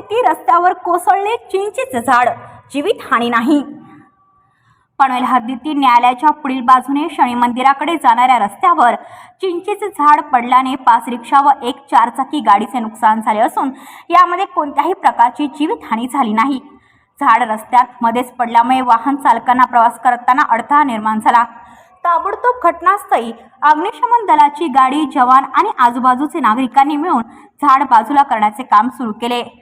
ती रस्त्यावर कोसळले चिंचेचे झाड. जीवित हानी नाही. पनवेल हद्दीतील न्यायालयाच्या पुढील बाजूने शनी मंदिराकडे जाणाऱ्या रस्त्यावर चिंचेचे झाड पडल्याने पाच रिक्षा व एक चारचाकी गाडीचे नुकसान झाले असून यामध्ये कोणत्याही प्रकारची जीवितहानी झाली नाही. झाड रस्त्यात मध्येच पडल्यामुळे वाहन चालकांना प्रवास करताना अडथळा निर्माण झाला. ताबडतोब घटनास्थळी अग्निशमन दलाची गाडी जवान आणि आजूबाजूचे नागरिकांनी मिळून झाड बाजूला करण्याचे काम सुरू केले.